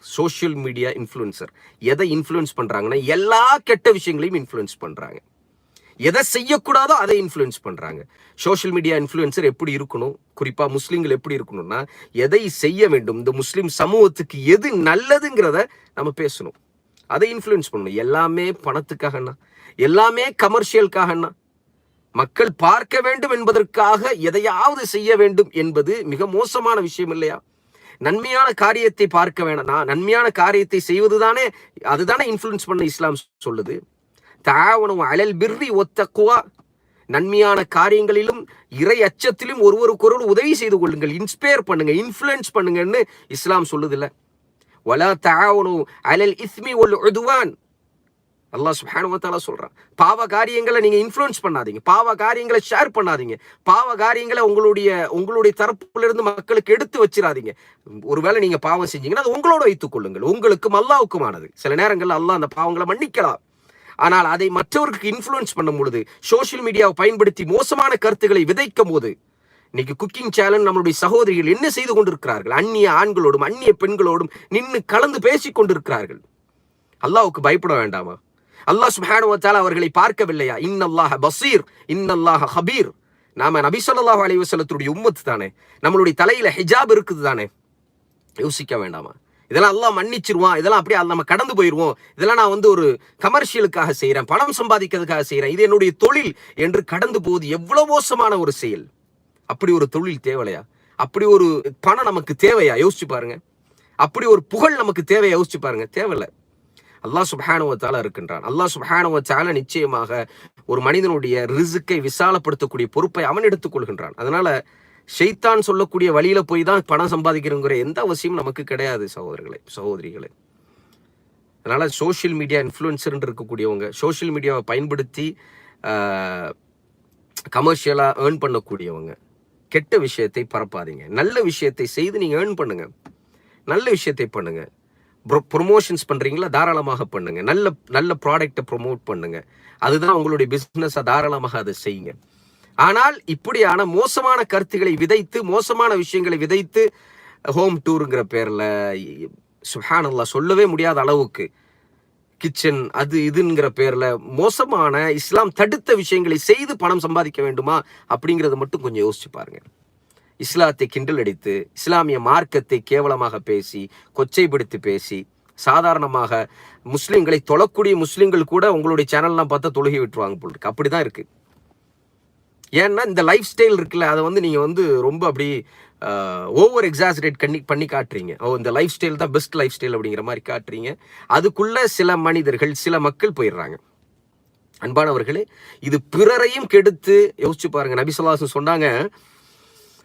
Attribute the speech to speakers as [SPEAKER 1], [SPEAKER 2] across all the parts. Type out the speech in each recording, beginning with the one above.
[SPEAKER 1] Social media influencer எதை influence பண்றாங்கன்னா எல்லா கெட்ட விஷயங்களையும் இன்ஃப்ளூயன்ஸ் பண்றாங்க. எதை செய்யக்கூடாதோ அதை இன்ஃப்ளூயன்ஸ் பண்றாங்க. சோஷியல் மீடியா இன்ஃப்ளூயன்சர் எப்படி இருக்கணும்? குறிப்பாக முஸ்லீம்கள் எப்படி இருக்கணும்னா எதை செய்ய வேண்டும்? இந்த முஸ்லீம் சமூகத்துக்கு எது நல்லதுங்கிறத நம்ம பேசணும். அதை இன்ஃப்ளூயன்ஸ் பண்ணணும். எல்லாமே பணத்துக்காகண்ணா. எல்லாமே கமர்ஷியலுக்காகண்ணா மக்கள் பார்க்க வேண்டும் என்பதற்காக எதையாவது செய்ய வேண்டும் என்பது மிக மோசமான விஷயம் இல்லையா? நன்மையான காரியத்தை பார்க்க வேணாம். நன்மையான காரியத்தை செய்வதுதானே அதுதானே இன்ஃப்ளூயன்ஸ் பண்ண இஸ்லாம் சொல்லுது. தாவனும் அழல் பிர்ரி ஒத்தக்குவா நன்மையான காரியங்களிலும் இறை அச்சத்திலும் ஒருவருக்கொருவர் உதவி செய்து கொள்ளுங்கள் இன்ஸ்பயர் பண்ணுங்க இன்ஃப்ளூயன்ஸ் பண்ணுங்கன்னு இஸ்லாம் சொல்லுதில்ல. வலா தாவனும் அலல் இஸ்மி ஒல் உதுவான். அல்லா சுபானுவத்தாலா சொல்கிறான் பாவ காரியங்களை நீங்கள் இன்ஃப்ளூயன்ஸ் பண்ணாதீங்க. பாவ காரியங்களை ஷேர் பண்ணாதீங்க. பாவ காரியங்களை உங்களுடைய உங்களுடைய தரப்புலேருந்து மக்களுக்கு எடுத்து வச்சிடாதீங்க ஒருவேளை நீங்கள் பாவம் செஞ்சீங்கன்னா அது உங்களோட வைத்துக் கொள்ளுங்கள். உங்களுக்கும் அல்லாவுக்குமானது சில நேரங்களில் அல்லாஹ் அந்த பாவங்களை மன்னிக்கலாம். ஆனால் அதை மற்றவருக்கு இன்ஃப்ளூயன்ஸ் பண்ணும் பொழுது சோஷியல் மீடியாவை பயன்படுத்தி மோசமான கருத்துக்களை விதைக்கும் போது இன்னைக்கு குக்கிங் சேனல் நம்மளுடைய சகோதரிகள் என்ன செய்து கொண்டிருக்கிறார்கள்? அந்நிய ஆண்களோடும் அந்நிய பெண்களோடும் நின்று கலந்து பேசிக் கொண்டிருக்கிறார்கள். அல்லாவுக்கு பயப்பட வேண்டாமா? அல்லாஹ் சுப்ஹானஹு அவர்களை பார்க்கவில்லையா? இன்னல்லாஹ பசீர் இன்னல்லாஹ ஹபீர் நாம நபி ஸல்லல்லாஹு உம்மத்து தானே. நம்மளுடைய தலையில ஹிஜாப் இருக்குது தானே. யோசிக்க வேண்டாமா? இதெல்லாம் எல்லாம் மன்னிச்சிருவான். இதெல்லாம் அப்படியே நம்ம கடந்து போயிடுவோம் இதெல்லாம் நான் வந்து ஒரு கமர்ஷியலுக்காக செய்கிறேன் பணம் சம்பாதிக்கிறதுக்காக செய்கிறேன் இது என்னுடைய தொழில் என்று கடந்து போவது எவ்வளோ மோசமான ஒரு செயல். அப்படி ஒரு தொழில் தேவையா? அப்படி ஒரு பணம் நமக்கு தேவையா? யோசிச்சு பாருங்க. அப்படி ஒரு புகழ் நமக்கு தேவையா? யோசிச்சு பாருங்க. தேவையில்லை. அல்லாஹ் சுபஹானுவத்தால இருக்கின்றான். அல்லாஹ் சுபஹானுவத்தால நிச்சயமாக ஒரு மனிதனுடைய ரிசுக்கை விசாலப்படுத்தக்கூடிய பொறுப்பை அவன் எடுத்துக்கொள்கின்றான் அதனால ஷெய்தான் சொல்லக்கூடிய வழியில போய் தான் பணம் சம்பாதிக்கிறோங்கிற எந்த அவசியமும் நமக்கு கிடையாது சகோதரர்களே சகோதரிகளே. அதனால சோஷியல் மீடியா இன்ஃப்ளூயன்சர் இருக்கக்கூடியவங்க சோஷியல் மீடியாவை பயன்படுத்தி கமர்ஷியலாக ஏர்ன் பண்ணக்கூடியவங்க கெட்ட விஷயத்தை பரப்பாதீங்க. நல்ல விஷயத்தை செய்து நீங்கள் ஏர்ன் பண்ணுங்க. நல்ல விஷயத்தை பண்ணுங்கள் ப்ரொமோஷன்ஸ் பண்ணுறீங்களா தாராளமாக பண்ணுங்கள் நல்ல நல்ல ப்ராடக்டை ப்ரொமோட் பண்ணுங்கள் அதுதான் உங்களுடைய பிஸ்னஸை தாராளமாக அதை செய்யுங்க. ஆனால் இப்படியான மோசமான கருத்துக்களை விதைத்து மோசமான விஷயங்களை விதைத்து ஹோம் டூருங்கிற பேரில் சுஹானல்லா சொல்லவே முடியாத அளவுக்கு கிச்சன் அது இதுங்கிற பேரில் மோசமான இஸ்லாம் தடுத்த விஷயங்களை செய்து பணம் சம்பாதிக்க வேண்டுமா? அப்படிங்கிறத மட்டும் கொஞ்சம் யோசிச்சு பாருங்கள் இஸ்லாத்தை கிண்டல் அடித்து இஸ்லாமிய மார்க்கத்தை கேவலமாக பேசி கொச்சைப்படுத்தி பேசி சாதாரணமாக முஸ்லீம்களை தொழக்கூடிய முஸ்லீம்கள் கூட உங்களுடைய சேனல்லாம் பார்த்தா தொழுகி விட்டுருவாங்க போல் இருக்கு. அப்படிதான் இருக்குது ஏன்னா இந்த லைஃப் ஸ்டைல் இருக்குல்ல அதை வந்து நீங்கள் வந்து ரொம்ப அப்படி ஓவர் எக்ஸாசரேட் பண்ணி பண்ணி காட்டுறீங்க. ஓ இந்த லைஃப் ஸ்டைல் தான் பெஸ்ட் லைஃப் ஸ்டைல் அப்படிங்கிற மாதிரி காட்டுறீங்க. அதுக்குள்ள சில மனிதர்கள் சில மக்கள் போயிடுறாங்க. அன்பானவர்களே இது பிறரையும் கெடுத்து யோசிச்சு பாருங்க நபிசல்லாசன் சொன்னாங்க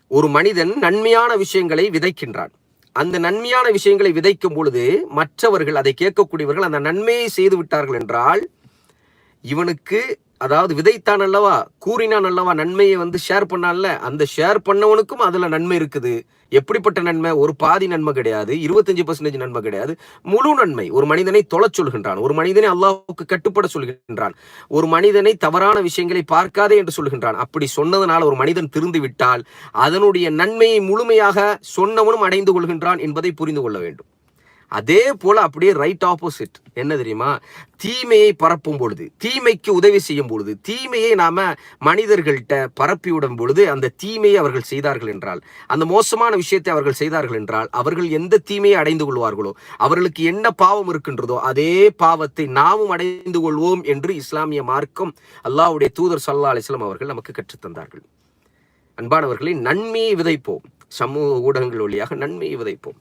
[SPEAKER 1] ஒரு மனிதன் நன்மையான விஷயங்களை விதைக்கின்றான். அந்த நன்மையான விஷயங்களை விதைக்கும் பொழுது மற்றவர்கள் அதை கேட்கக்கூடியவர்கள் அந்த நன்மையை செய்து விட்டார்கள் என்றால் இவனுக்கு அதாவது விதைத்தான் அல்லவா? கூறினான் அல்லவா? நன்மையை வந்து ஷேர் பண்ணான்ல? அந்த ஷேர் பண்ணவனுக்கும் அதில் நன்மை இருக்குது. எப்படிப்பட்ட நன்மை? ஒரு பாதி நன்மை கிடையாது. இருபத்தஞ்சு பர்சன்டேஜ் நன்மை கிடையாது. முழு நன்மை. ஒரு மனிதனை தொலைச் சொல்கின்றான். ஒரு மனிதனை அல்லாஹுக்கு கட்டுப்பட சொல்கின்றான். ஒரு மனிதனை தவறான விஷயங்களை பார்க்காதே என்று சொல்கின்றான். அப்படி சொன்னதனால் ஒரு மனிதன் திருந்து விட்டால் அதனுடைய நன்மையை முழுமையாக சொன்னவனும் அடைந்து கொள்கின்றான் என்பதை புரிந்து கொள்ள வேண்டும். அதே போல அப்படியே ரைட் ஆப்போசிட் என்ன தெரியுமா? தீமையை பரப்பும் பொழுது தீமைக்கு உதவி செய்யும் பொழுது தீமையை நாம மனிதர்கள்ட்ட பரப்பிவிடும் பொழுது அந்த தீமையை அவர்கள் செய்தார்கள் என்றால் அந்த மோசமான விஷயத்தை அவர்கள் செய்தார்கள் என்றால் அவர்கள் எந்த தீமையை அடைந்து கொள்வார்களோ அவர்களுக்கு என்ன பாவம் இருக்கின்றதோ அதே பாவத்தை நாமும் அடைந்து கொள்வோம் என்று இஸ்லாமிய மார்க்கம் அல்லாவுடைய தூதர் சல்லா அலிஸ்லாம் அவர்கள் நமக்கு கற்றுத்தந்தார்கள் அன்பானவர்களை நன்மையை விதைப்போம். சமூக ஊடகங்கள் வழியாக நன்மையை விதைப்போம்.